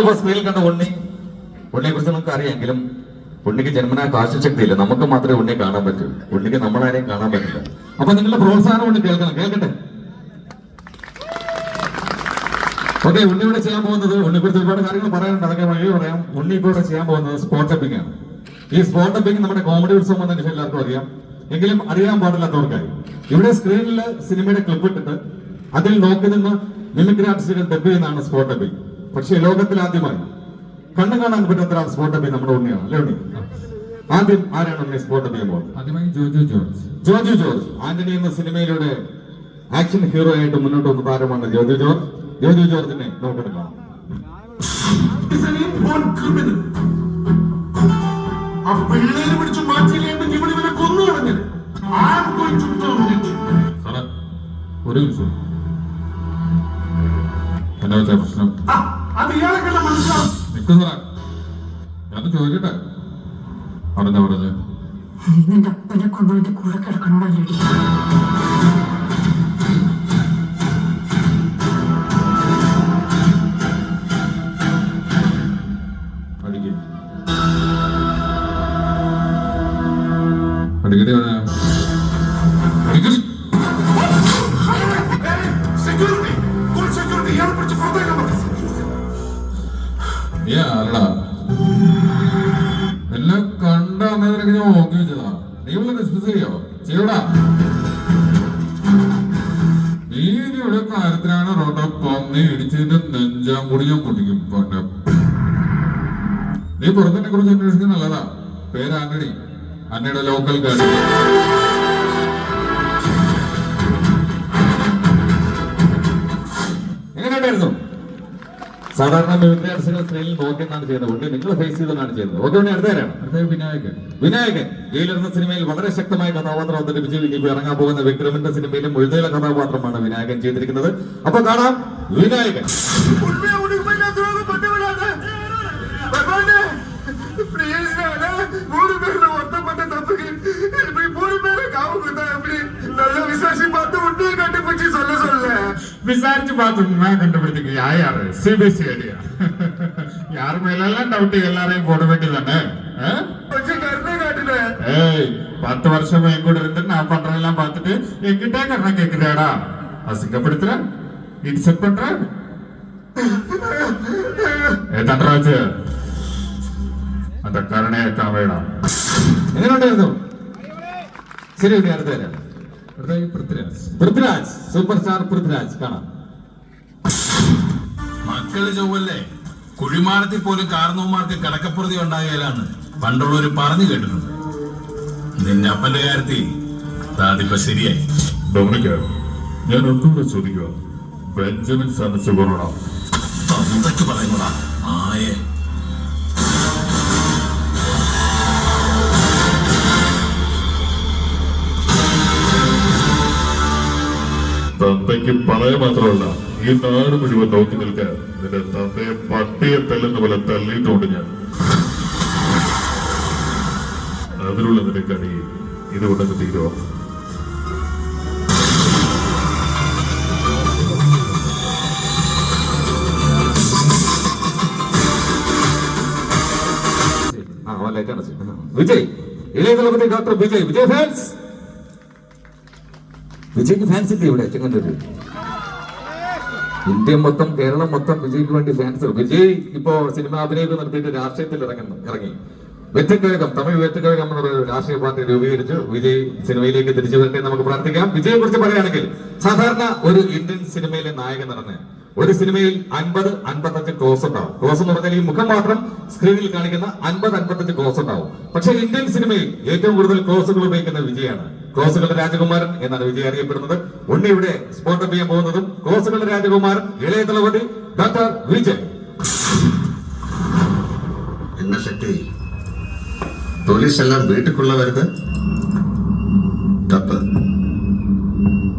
ഇപ്പൊ സ്ക്രീനിൽ കണ്ട ഉണ്ണി ഉണ്ണിയെ കുറിച്ച് നമുക്ക് അറിയാമെങ്കിലും ഉണ്ണിക്ക് ജന്മനാ കാഴ്ചശക്തി ഇല്ല നമുക്ക് മാത്രമേ ഉണ്ണിയെ കാണാൻ പറ്റൂ. ഉണ്ണിക്ക് നമ്മളാരെയും കാണാൻ പറ്റില്ല. അപ്പൊ നിങ്ങളുടെ പ്രോത്സാഹനം കൊണ്ട് കേൾക്കണം. കേൾക്കട്ടെ? ഓക്കെ ഉണ്ണി ഇവിടെ ചെയ്യാൻ പോകുന്നത് ഉണ്ണി കുറിച്ച് ഒരുപാട് കാര്യങ്ങൾ പറയാനുണ്ട്. അതൊക്കെ വഴി പറയാം. ഉണ്ണി ഇപ്പോൾ ഇവിടെ ചെയ്യാൻ പോകുന്നത് സ്പോട്ട് അപ്പിംഗ് ആണ്. ഈ സ്പോട്ട് അപ്പിംഗ് നമ്മുടെ കോമഡി ഉത്സവം എന്ന വിഷയം എല്ലാവർക്കും അറിയാം. എങ്കിലും അറിയാൻ പാടില്ലാത്തവർക്കായി. ഇവിടെ സ്ക്രീനിൽ സിനിമയുടെ ക്ലിപ്പ് ഇട്ടിട്ട് അതിൽ നോക്കി നിന്ന് മിമിക്രി ആർട്ടിസ്റ്റുകൾ ഡബ് ചെയ്യുന്നതാണ് സ്പോട്ട് ടപ്പിംഗ് പക്ഷേ ലോകത്തിൽ ആദ്യമായി കണ്ണു കാണാൻ പറ്റാത്ത ഒരാൾ സ്പോട്ട് ടപ്പിംഗ് നമ്മുടെ ഉണ്ണിയാണ്. അല്ലേ ഉണ്ണി? ആദ്യം ആരാണ് ഉണ്ണി സ്പോട്ട് ടപ്പ് പോകുന്നത്? ആദ്യമായി ജോജു ജോർജ്. ജോജു ജോർജ്. ആന്റണി എന്ന സിനിമയിലൂടെ ആക്ഷൻ ഹീറോ ആയിട്ട് മുന്നോട്ട് വന്ന താരമാണ് ജോജു ജോർജ്. ജോജു ജോർജിനെ നമുക്ക് കാണാം is an inborn criminal. ആ പിള്ളേരെ പിടിച്ച് മാറ്റിയില്ലെങ്കിൽ ഇവിടെ ഇവനെ കൊന്നു കളഞ്ഞത്. ഒരു നിമിഷം. എന്താ വെച്ചാ പ്രശ്നം? ആ, അത് മനസ്സിലാവും ഞാൻ ചോദിക്കട്ടെ? അവിടെ പറഞ്ഞു? നിന്റെ അപ്പനെ കൊന്നവന്റെ കൂടെ കിടക്കണോടല്ലേടി അടിക്കും നീ ആരടാ എല്ലാം കണ്ട അന്നേരം ഞാൻ നോക്കി വെച്ചതാ. നീ ഉള്ള ഡിസ്കസ് ചെയ്യോ? ചെയ്യൂടാ. നീ ഇനിയുടെ കാര്യത്തിലാണ് റോട്ടോ പന്നി ഇടിച്ചതിന്റെ നെഞ്ചാം കൂടി ഞാൻ പൊട്ടിക്കും. പണ്ട് നീ പുറത്തിനെ കുറിച്ച് അന്വേഷിക്കുന്ന നല്ലതാ. പേര് ആന്റണി. അന്നയുടെ ലോക്കൽ ഗാർഡ് സാധാരണ മിമിക്രി ആർട്ടിസ്റ്റുകൾ സ്ക്രീനിൽ നോക്കിയെന്നാണ് ചെയ്യുന്നത് ഉണ്ണി നിങ്ങൾ ഫേസ് ചെയ്തെന്നാണ് ചെയ്യുന്നത് ഓക്കെ ഉണ്ണി അടുത്തവരാണ് അടുത്ത വിനായകൻ വിനായകൻ ജയിലിരുന്ന സിനിമയിൽ വളരെ ശക്തമായ കഥാപാത്രം അവതരിപ്പിച്ച് ഇനിയിപ്പോ ഇറങ്ങാൻ പോകുന്ന വിക്രമിന്റെ സിനിമയിലും എഴുതേല കഥാപാത്രമാണ് വിനായകൻ ചെയ്തിരിക്കുന്നത് അപ്പൊ കാണാം വിനായകൻ ഉണ്മയെ ഉണ്മയില്ലാത്തവരെ പട്ടിവിടാതെ. ഭഗവാനെ, please நானே மூணு பேர்ல ஒருத்தன் மட்டும் தப்புக்கு. இப்படி மூணு பேரை காவு கொடுத்தா எப்படி? நல்லா விசாரிச்சு பார்த்து உண்மையை கண்டுபிடிச்சு சொல்ல சொல்ல വിസാരിച്ച് ബാത്റൂമിനെ കണ്ടുപിടിച്ചിട്ട് ആയാറ് സി ബി എസ് ഐഡിയ യാർ മേലെല്ലാം ഡൗട്ട് എല്ലാരെയും പോട വേണ്ടി തന്നെ. ഏയ് பத்து வருஷமா என் கூட இருந்து நான் பண்றதெல்லாம் பார்த்துட்டு என்கிட்ட கண்ணா கேக்குறாடா அசிங்கப்படுத்துற இது செட் பண்ற ஏ தண்டராஜ் அந்த கருணையை காவேடா എങ്ങനെയുണ്ടായിരുന്നു? ശരി അടുത്ത വരാം പൃഥ്വിരാജ് പൃഥ്വിരാജ് സൂപ്പർ സ്റ്റാർ പൃഥ്വിരാജ് കാണാം. മക്കൾ ചൊവ്വല്ലേ? കുഴിമാടത്തിൽ പോലും കാർന്നവന്മാർക്ക് കടക്കപ്പുറതി ഉണ്ടായാലാണ് പണ്ടുള്ളവര് പറഞ്ഞു കേട്ടിട്ടുണ്ട്. നിന്റെ അപ്പന്റെ കാര്യത്തിൽ അതിപ്പോ ശരിയായി. ഡൊമിനിക്ക ഞാൻ ഒന്നുകൂടെ ചോദിക്കുക. ബെഞ്ചമിൻ സാറിന് കൊറോണ പറയുന്നതാ ആയേ. തന്തയ്ക്ക് പറയാൻ മാത്രമല്ല ഈ നാട് മുഴുവൻ നോക്കി നിൽക്കാൻ നിന്റെ തത്തയെ പട്ടിയെ തല്ലുന്ന പോലെ തല്ലിയിട്ടുണ്ട് ഞാൻ. അതിലുള്ള നിന്റെ കടി ഇതുകൊണ്ടങ്ങ് തീരുവോ? വിജയ് ഇളയ തലമുറ ഡോക്ടർ വിജയ് വിജയ് ഫാൻസ്! വിജയ്ക്ക് ഫാൻസ് ഇല്ലേ ഇവിടെ? ചെങ്ങന്നൂര് ഇന്ത്യ മൊത്തം കേരളം മൊത്തം വിജയ്ക്ക് വേണ്ടി ഫാൻസ് വിജയ് ഇപ്പോ സിനിമ അഭിനയം നിർത്തിയിട്ട് രാഷ്ട്രീയത്തിൽ ഇറങ്ങുന്നു ഇറങ്ങി. വെറ്റക്കഴകം തമിഴ് വെറ്റക്കഴകം എന്നൊരു രാഷ്ട്രീയ പാർട്ടി രൂപീകരിച്ചു. വിജയ് സിനിമയിലേക്ക് തിരിച്ചു വരട്ടെ നമുക്ക് പ്രാർത്ഥിക്കാം. വിജയെ കുറിച്ച് പറയുകയാണെങ്കിൽ സാധാരണ ഒരു ഇന്ത്യൻ സിനിമയിലെ നായകൻ നടന്ന് ഒരു സിനിമയിൽ അൻപത് അൻപത്തഞ്ച് ക്ലോസ് ഉണ്ടാവും ക്ലോസ് എന്ന് പറഞ്ഞാൽ ഈ മുഖം മാത്രം സ്ക്രീനിൽ കാണിക്കുന്ന അൻപത് അൻപത്തഞ്ച് ക്ലോസ് ഉണ്ടാവും പക്ഷേ ഇന്ത്യൻ സിനിമയിൽ ഏറ്റവും കൂടുതൽ ക്ലോസുകൾ ഉപയോഗിക്കുന്ന വിജയാണ് ക്ലോസുകളുടെ രാജകുമാരൻ എന്നാണ് വിജയ് അറിയപ്പെടുന്നത് ഉണ്ണി ഇവിടെ സ്പോട്ട് അപ്പ് ചെയ്യാൻ പോകുന്നതും ക്ലോസുകളുടെ രാജകുമാരൻ ഇളയ തലവതി ഡോക്ടർ വിജയ് என்ன சக்தி போலீஸ் எல்லாம் வீட்டுக்குள்ள வருது தப்பு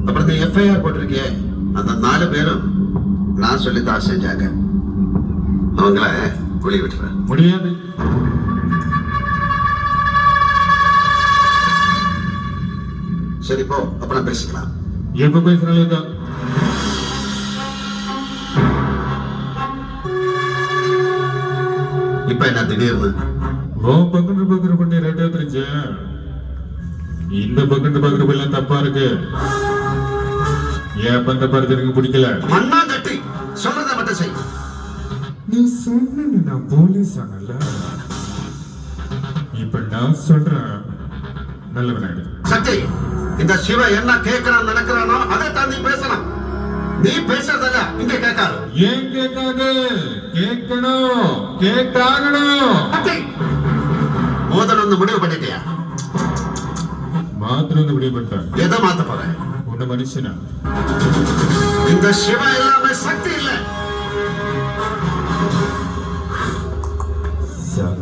அப்புறம் நீ எஃப்ஐஆர் போட்டிருக்கியே அந்த நாலு பேரும் நான் சொல்லி தான் செஞ்சாங்க. அவங்கள வெளியே விட்டுறேன். முடியாது. சரி போ. அப்ப பேசிக்கலாம். எப்ப பேசுறேன் இப்ப என்ன திடீர்னு? ஓ பக்கத்து பக்கத்து பண்ணி ரைட்டா தெரிஞ்சு இந்த பக்கத்து பக்கத்து எல்லாம் தப்பா இருக்கு. ஏன் பந்த படத்திற்கு பிடிக்கல? மண்ணா கட்டி சொல்றதை மட்டும் செய். நீ சொன்ன நான் போலீஸ் ஆனல இப்ப நான் சொல்றேன். நல்லவனாயிடு சக்தி இந்த சிவ என்ன கேட்கறான் நடக்கிறானோ அதை தான் நீ பேசலாம் நீ பேசுறதல்ல இங்க கேட்காது. ஏன் கேட்காது? கேட்கணும். கேட்டாகணும். மோதல் முடிவு பண்ணிட்டியா? மாத்திரம் முடிவு பண்ணிட்டேன். எதை மாத்த போற? உன்ன மனுஷனா? இந்த சிவ எல்லாமே சக்தி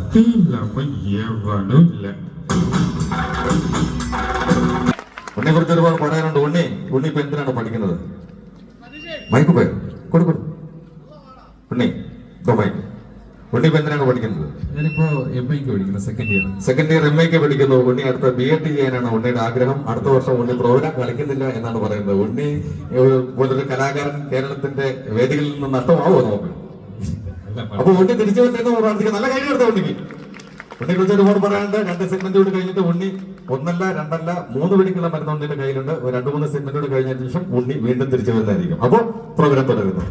భక్తి ఇల్లామ ఎవను ఇల్ల ഉണ്ണി കുറച്ച് ഒരുപാട് പറയാനുണ്ട് ഉണ്ണി ഉണ്ണി ഇപ്പൊ എന്തിനാണ് പഠിക്കുന്നത്? മൈക്ക് പോയി കൊടുക്കും. ഉണ്ണി ഇപ്പൊ മൈക്ക് ഉണ്ണി ഇപ്പൊ എന്തിനാണ് പഠിക്കുന്നത്? ഞാനിപ്പോ എം ഐക്ക് പഠിക്കുന്നത് second year second year M ഐക്ക് പഠിക്കുന്നു. ഉണ്ണി അടുത്ത ബി എഡ് ചെയ്യാനാണ് ഉണ്ണിയുടെ ആഗ്രഹം. അടുത്ത വർഷം ഉണ്ണി പ്രോഗ്രാം കളിക്കുന്നില്ല എന്നാണ് പറയുന്നത്. ഉണ്ണി ഒരു കലാകാരൻ കേരളത്തിന്റെ വേദികളിൽ നിന്ന് നഷ്ടമാവോ നമുക്ക്? അപ്പൊ ഉണ്ണി തിരിച്ചു വന്നേന്ന് പ്രാർത്ഥിക്കുക നല്ല കാര്യം എടുത്ത ഉണ്ണിക്ക്. ഉണ്ണിയെ കുറിച്ച് ഒരുപാട് പറയാനുണ്ട്. രണ്ട് സെഗ്മെന്റ് കൂടി കഴിഞ്ഞിട്ട് ഉണ്ണി ഒന്നല്ല രണ്ടല്ല മൂന്ന് പിടിക്കുള്ള മരുന്ന് ഉണ്ണിയുടെ കയ്യിലുണ്ട്. രണ്ടു മൂന്ന് സെഗ്മെന്റ് കൂടി കഴിഞ്ഞ ശേഷം ഉണ്ണി വീണ്ടും തിരിച്ചു വരുന്നതായിരിക്കും. അപ്പൊ പ്രോഗ്രാം തുടരുന്നു.